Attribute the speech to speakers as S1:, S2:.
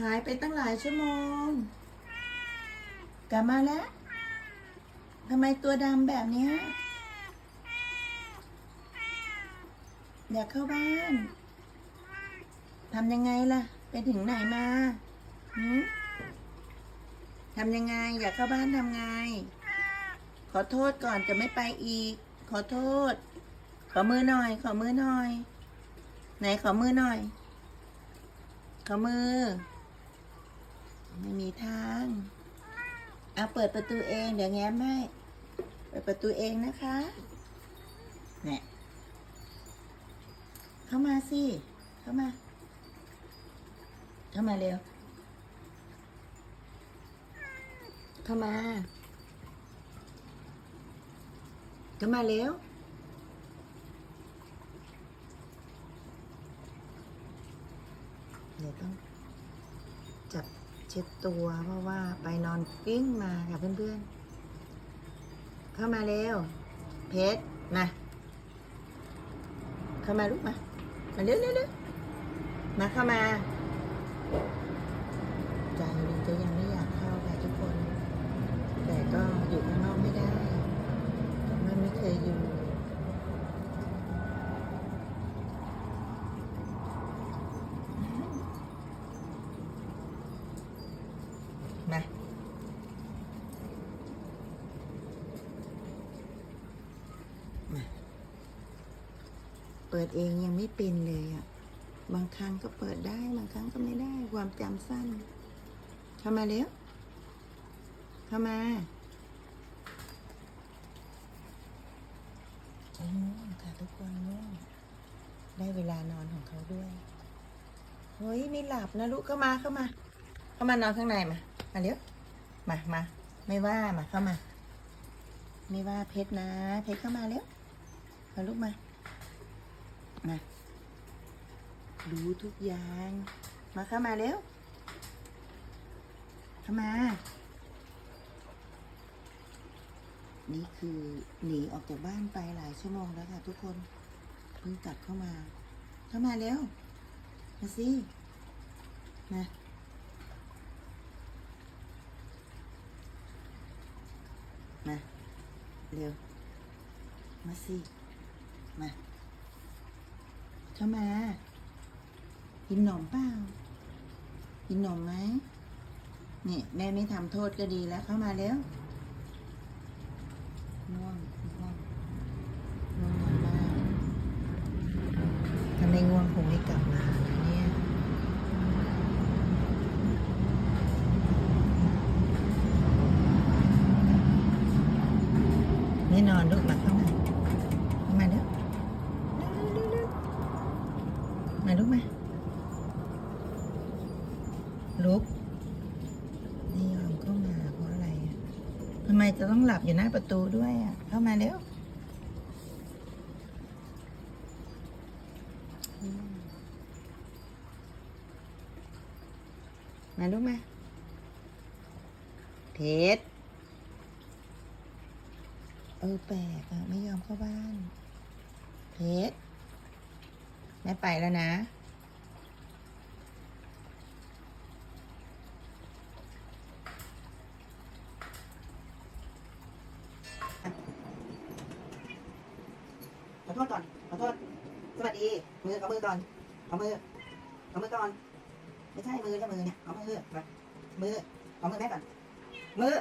S1: หายไปตั้งหลายชั่วโมง กลับมาแล้วทำไมตัวดำแบบนี้อยากเข้าบ้านทำยังไงล่ะ ไปถึงไหนมาทำยังไง อยากเข้าบ้านทำไง ขอโทษก่อนจะไม่ไปอีก ขอโทษ ขอมือหน่อย ขอมือหน่อย ไหนขอมือหน่อย ขอมือ ไม่มีทางเอาเปิดประตูเอง เดี๋ยวแง้มให้เปิดประตูเองนะคะเนี่ยเข้ามาสิ เข้ามา เข้ามาเร็ว เข้ามา เข้ามาเร็วเดี๋ยวต้องจับ เช็ดตัวเพราะว่าไปนอนกิ้งมาค่ะเพื่อนๆ เข้ามาเร็ว เพชรมาเข้ามาลูกมา มาเร็วเร็วมาเข้ามา ใจหนึงก็ยังไม่อยากเข้าค่ะทุกคน แต่ก็อยู่ข้างนอกไม่ได้เพราะมันไม่เคยอยู่ มามาเปิดเองยังไม่เป็นเลยอะ่ะ บางครั้งก็เปิดได้ บางครั้งก็ไม่ได้ ความจำสั้น เข้ามาเร็ว เข้ามาโอ้ง่วงค่ะทุกคนง่วงได้เวลานอนของเขาด้วย เฮ้ย ไม่หลับนะลูกเข้ามาเข้ามา เข้ามานอนข้างในมา มาเร็วมามาไม่ว่ามาเข้ามา ไม่ว่าเพชรนะ เพชรเข้ามาเร็วมาลูกมามาดูทุกอย่าง มาเข้ามาเร็วเข้ามา นี่คือหนีออกจากบ้านไปหลายชั่วโมงแล้วค่ะทุกคนเพิ่งกลับเข้ามา เข้ามาเร็วมาสิมา เร็ว มาสิ มาเข้ามา กินขนมเปล่า กินขนมไหมนี่แม่ไม่ทำโทษก็ดีแล้วเข้ามาเร็วง่วงง่วงง่วงนอนมากถ้าไม่ง่วงคงไม่กลับมานะเนี่ย ไม่นอนลูกมาเข้ามาเข้ามาเด้อมาลูกมาลุกไม่ยอมเข้ามาเพราะอะไรทำไมจะต้องหลับอยู่หน้าประตูด้วยอะเข้ามาเร็วอืมมาลูกมาเพชร เออแปลกอะไม่ยอมเข้าบ้าน เพชรแม่ไปแล้วนะ ขอโทษก่อน ขอโทษ สวัสดี มือเอมือก่อนเอมือเอมือก่อน ไม่ใช่มือใช่มือเนี่ยเอมือมามือเอมือแม่ก่อน มือ